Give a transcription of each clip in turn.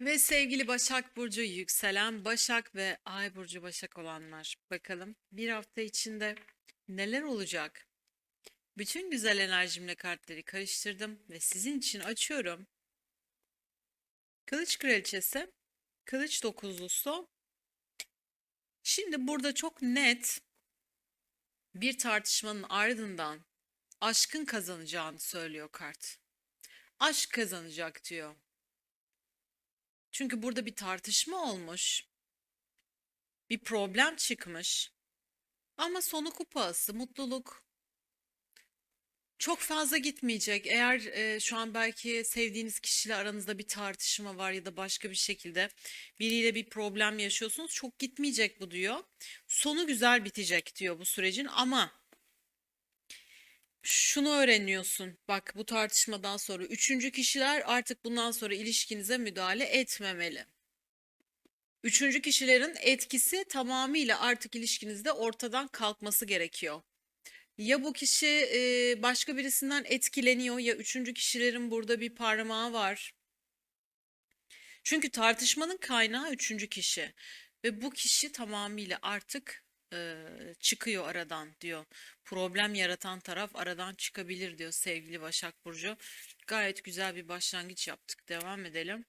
Ve sevgili Başak Burcu yükselen Başak ve Ay Burcu Başak olanlar. Bakalım bir hafta içinde neler olacak? Bütün güzel enerjimle kartları karıştırdım ve sizin için açıyorum. Kılıç Kraliçesi, Kılıç Dokuzlusu. Şimdi burada çok net bir tartışmanın ardından aşkın kazanacağını söylüyor kart. Aşk kazanacak diyor. Çünkü burada bir tartışma olmuş. Bir problem çıkmış. Ama sonu kupası, mutluluk. Çok fazla gitmeyecek. Eğer e, şu an belki sevdiğiniz kişiyle aranızda bir tartışma var ya da başka bir şekilde biriyle bir problem yaşıyorsunuz. Çok gitmeyecek bu diyor. Sonu güzel bitecek diyor bu sürecin ama şunu öğreniyorsun. Bak bu tartışmadan sonra üçüncü kişiler artık bundan sonra ilişkinize müdahale etmemeli. Üçüncü kişilerin etkisi tamamıyla artık ilişkinizde ortadan kalkması gerekiyor. Ya bu kişi başka birisinden etkileniyor ya üçüncü kişilerin burada bir parmağı var. Çünkü tartışmanın kaynağı üçüncü kişi ve bu kişi tamamıyla artık e, çıkıyor aradan diyor. Problem yaratan taraf aradan çıkabilir diyor sevgili Başak Burcu. Gayet güzel bir başlangıç yaptık. Devam edelim.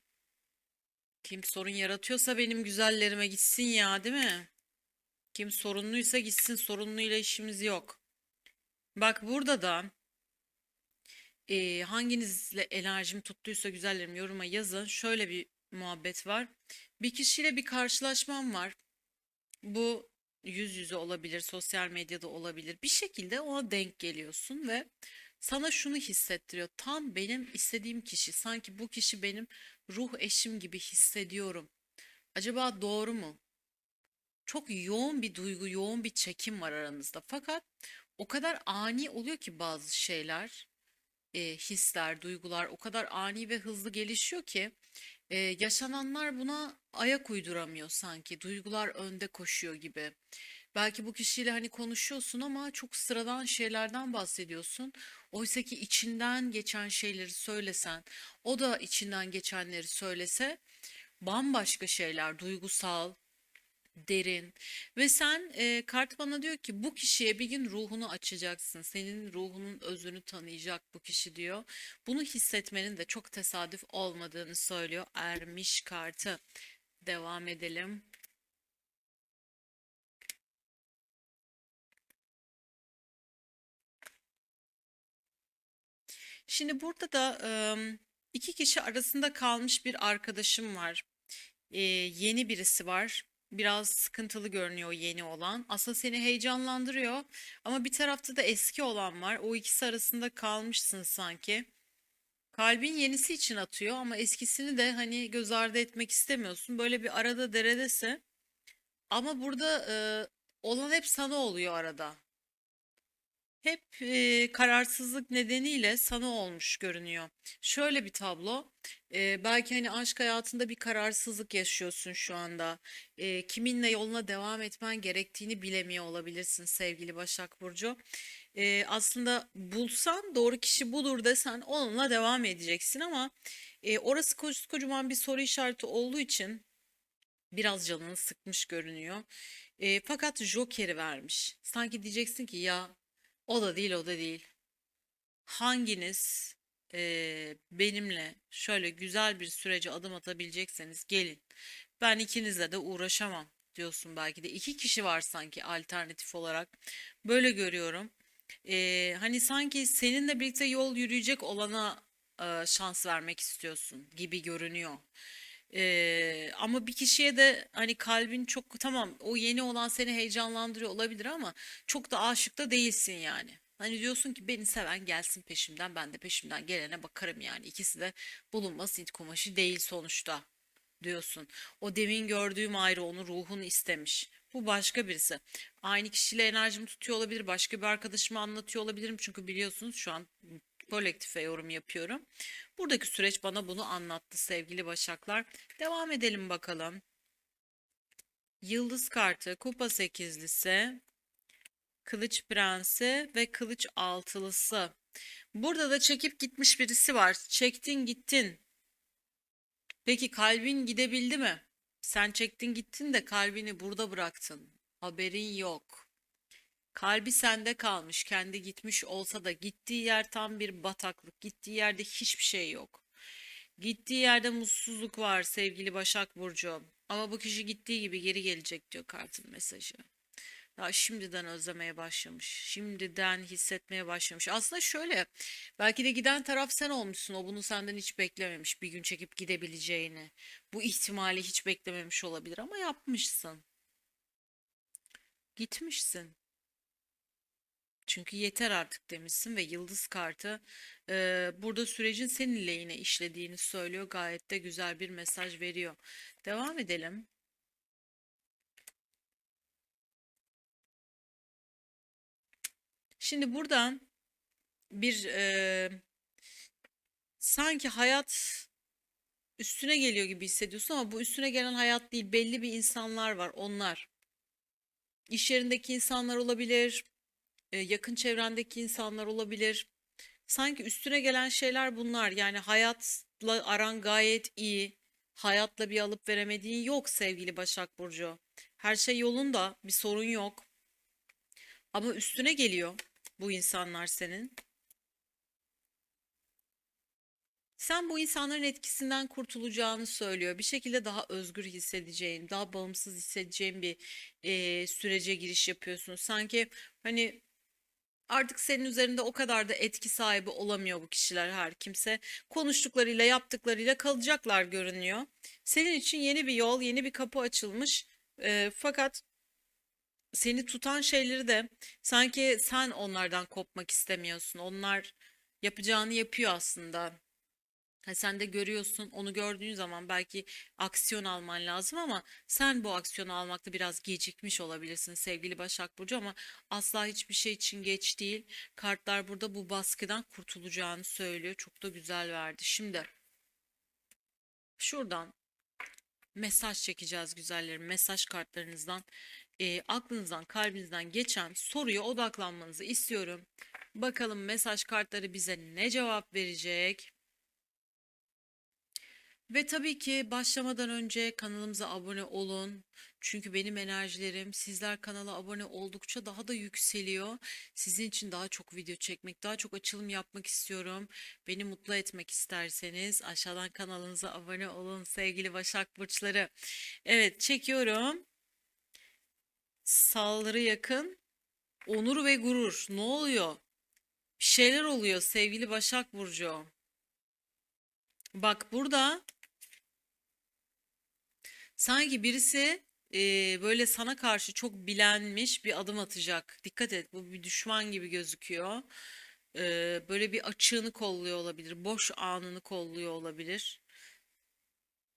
Kim sorun yaratıyorsa benim güzellerime gitsin ya, değil mi? Kim sorunluysa gitsin, sorunluyla işimiz yok. Bak burada da e, hanginizle enerjim tuttuysa güzellerim yoruma yazın. Şöyle bir muhabbet var. Bir kişiyle bir karşılaşmam var. Bu yüz yüze olabilir, sosyal medyada olabilir. Bir şekilde ona denk geliyorsun ve sana şunu hissettiriyor. Tam benim istediğim kişi. Sanki bu kişi benim ruh eşim gibi hissediyorum. Acaba doğru mu? Çok yoğun bir duygu, yoğun bir çekim var aranızda. Fakat o kadar ani oluyor ki bazı şeyler, e, hisler, duygular o kadar ani ve hızlı gelişiyor ki e, yaşananlar buna ayak uyduramıyor sanki. Duygular önde koşuyor gibi. Belki bu kişiyle hani konuşuyorsun ama çok sıradan şeylerden bahsediyorsun. Oysa ki içinden geçen şeyleri söylesen, o da içinden geçenleri söylese bambaşka şeyler, duygusal, derin ve sen e, kart bana diyor ki bu kişiye bir gün ruhunu açacaksın. Senin ruhunun özünü tanıyacak bu kişi diyor. Bunu hissetmenin de çok tesadüf olmadığını söylüyor Ermiş kartı. Devam edelim. Şimdi burada da ım, iki kişi arasında kalmış bir arkadaşım var. Ee, yeni birisi var. Biraz sıkıntılı görünüyor yeni olan. Aslında seni heyecanlandırıyor ama bir tarafta da eski olan var. O ikisi arasında kalmışsın sanki. Kalbin yenisi için atıyor ama eskisini de hani göz ardı etmek istemiyorsun. Böyle bir arada deredesin. Ama burada e, olan hep sana oluyor arada. Hep e, kararsızlık nedeniyle sana olmuş görünüyor. Şöyle bir tablo. e, belki hani aşk hayatında bir kararsızlık yaşıyorsun şu anda. E, kiminle yoluna devam etmen gerektiğini bilemiyor olabilirsin sevgili Başak Burcu. E, aslında bulsan doğru kişi budur desen onunla devam edeceksin ama e, orası kocaman bir soru işareti olduğu için biraz canını sıkmış görünüyor. E, fakat Joker'i vermiş. Sanki diyeceksin ki ya o da değil, o da değil. Hanginiz eee, benimle şöyle güzel bir sürece adım atabilecekseniz gelin. Ben ikinizle de uğraşamam diyorsun belki de. iki kişi var sanki alternatif olarak. Böyle görüyorum. Eee, hani sanki seninle birlikte yol yürüyecek olana eee, şans vermek istiyorsun gibi görünüyor. Eee, ama bir kişiye de hani kalbin çok tamam o yeni olan seni heyecanlandırıyor olabilir ama çok da aşık da değilsin yani. Hani diyorsun ki beni seven gelsin peşimden ben de peşimden gelene bakarım yani. İkisi de bulunmaz Hint kumaşı değil sonuçta diyorsun. O demin gördüğüm ayrı onun ruhunu istemiş. Bu başka birisi. Aynı kişiyle enerjimi tutuyor olabilir. Başka bir arkadaşıma anlatıyor olabilirim. Çünkü biliyorsunuz şu an kolektife yorum yapıyorum. Buradaki süreç bana bunu anlattı sevgili Başaklar. Devam edelim bakalım. Yıldız kartı, kupa sekizlisi, kılıç prensi ve kılıç altılısı. Burada da çekip gitmiş birisi var. Çektin gittin. Peki kalbin gidebildi mi? Sen çektin gittin de kalbini burada bıraktın. Haberin yok. Kalbi sende kalmış, kendi gitmiş olsa da gittiği yer tam bir bataklık. Gittiği yerde hiçbir şey yok. Gittiği yerde mutsuzluk var sevgili Başak Burcu. Ama bu kişi gittiği gibi geri gelecek diyor kartın mesajı. Daha şimdiden özlemeye başlamış. Şimdiden hissetmeye başlamış. Aslında şöyle, belki de giden taraf sen olmuşsun. O bunu senden hiç beklememiş. Bir gün çekip gidebileceğini. Bu ihtimali hiç beklememiş olabilir ama yapmışsın. Gitmişsin. Çünkü yeter artık demişsin ve yıldız kartı e, burada sürecin senin lehine işlediğini söylüyor. Gayet de güzel bir mesaj veriyor. Devam edelim. Şimdi buradan bir e, sanki hayat üstüne geliyor gibi hissediyorsun ama bu üstüne gelen hayat değil. Belli bir insanlar var, onlar. İş yerindeki insanlar olabilir, yakın çevrendeki insanlar olabilir. Sanki üstüne gelen şeyler bunlar. Yani hayatla aran gayet iyi. Hayatla bir alıp veremediğin yok sevgili Başak Burcu. Her şey yolunda, bir sorun yok. Ama üstüne geliyor bu insanlar senin. Sen bu insanların etkisinden kurtulacağını söylüyor. Bir şekilde daha özgür hissedeceğin, daha bağımsız hissedeceğin bir eee, sürece giriş yapıyorsun. Sanki hani Artık senin üzerinde o kadar da etki sahibi olamıyor bu kişiler her kimse. Konuştuklarıyla, yaptıklarıyla kalacaklar görünüyor. Senin için yeni bir yol, yeni bir kapı açılmış. Ee, fakat seni tutan şeyleri de sanki sen onlardan kopmak istemiyorsun. Onlar yapacağını yapıyor aslında. Ha, sen de görüyorsun, onu gördüğün zaman belki aksiyon alman lazım ama sen bu aksiyonu almakta biraz gecikmiş olabilirsin sevgili Başak Burcu ama asla hiçbir şey için geç değil. Kartlar burada bu baskıdan kurtulacağını söylüyor. Çok da güzel verdi. Şimdi şuradan mesaj çekeceğiz güzellerim. Mesaj kartlarınızdan, e, aklınızdan, kalbinizden geçen soruya odaklanmanızı istiyorum. Bakalım mesaj kartları bize ne cevap verecek? Ve tabii ki başlamadan önce kanalımıza abone olun. Çünkü benim enerjilerim sizler kanala abone oldukça daha da yükseliyor. Sizin için daha çok video çekmek, daha çok açılım yapmak istiyorum. Beni mutlu etmek isterseniz aşağıdan kanalınıza abone olun sevgili Başak Burçları. Evet çekiyorum. Saldırı yakın. Onur ve gurur. Ne oluyor? Bir şeyler oluyor sevgili Başak Burcu. Bak burada Sanki birisi e, böyle sana karşı çok bilenmiş bir adım atacak. Dikkat et, bu bir düşman gibi gözüküyor. E, böyle bir açığını kolluyor olabilir, boş anını kolluyor olabilir.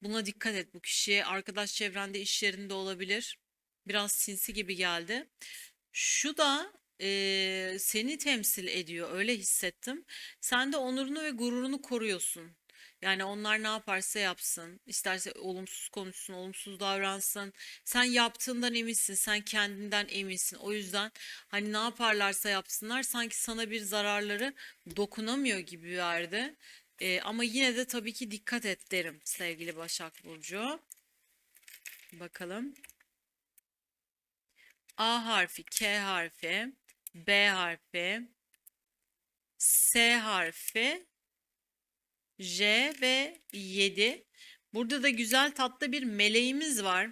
Buna dikkat et bu kişiye. Arkadaş çevrende, iş yerinde olabilir. Biraz sinsi gibi geldi. Şu da e, seni temsil ediyor, öyle hissettim. Sen de onurunu ve gururunu koruyorsun. Yani onlar ne yaparsa yapsın, isterse olumsuz konuşsun, olumsuz davransın. Sen yaptığından eminsin, sen kendinden eminsin. O yüzden hani ne yaparlarsa yapsınlar sanki sana bir zararları dokunamıyor gibi verdi. Ee, ama yine de tabii ki dikkat et derim sevgili Başak Burcu. Bakalım. A harfi, K harfi, B harfi, S harfi J ve 7. Burada da güzel tatlı bir meleğimiz var.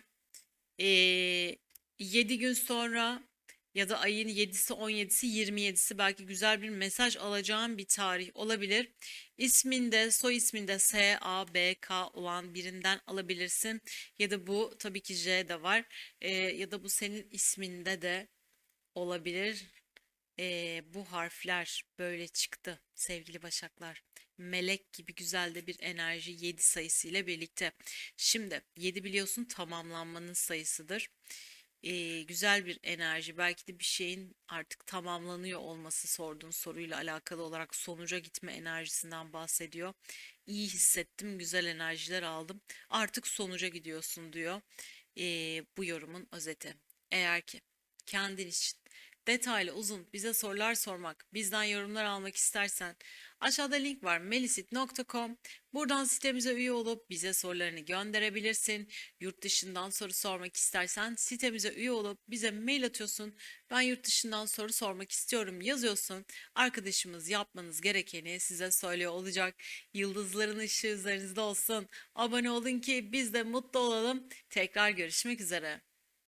Ee, 7 gün sonra ya da ayın 7'si 17'si 27'si belki güzel bir mesaj alacağım bir tarih olabilir. İsminde soy isminde S, A, B, K olan birinden alabilirsin. Ya da bu tabii ki J de var. Ee, ya da bu senin isminde de olabilir. Ee, bu harfler böyle çıktı sevgili başaklar melek gibi güzel de bir enerji 7 sayısı ile birlikte. Şimdi 7 biliyorsun tamamlanmanın sayısıdır. Ee, güzel bir enerji belki de bir şeyin artık tamamlanıyor olması sorduğun soruyla alakalı olarak sonuca gitme enerjisinden bahsediyor. İyi hissettim, güzel enerjiler aldım. Artık sonuca gidiyorsun diyor. Ee, bu yorumun özeti. Eğer ki kendin için detaylı uzun bize sorular sormak, bizden yorumlar almak istersen Aşağıda link var melisit.com. Buradan sitemize üye olup bize sorularını gönderebilirsin. Yurt dışından soru sormak istersen sitemize üye olup bize mail atıyorsun. Ben yurt dışından soru sormak istiyorum yazıyorsun. Arkadaşımız yapmanız gerekeni size söylüyor olacak. Yıldızların ışığı üzerinizde olsun. Abone olun ki biz de mutlu olalım. Tekrar görüşmek üzere.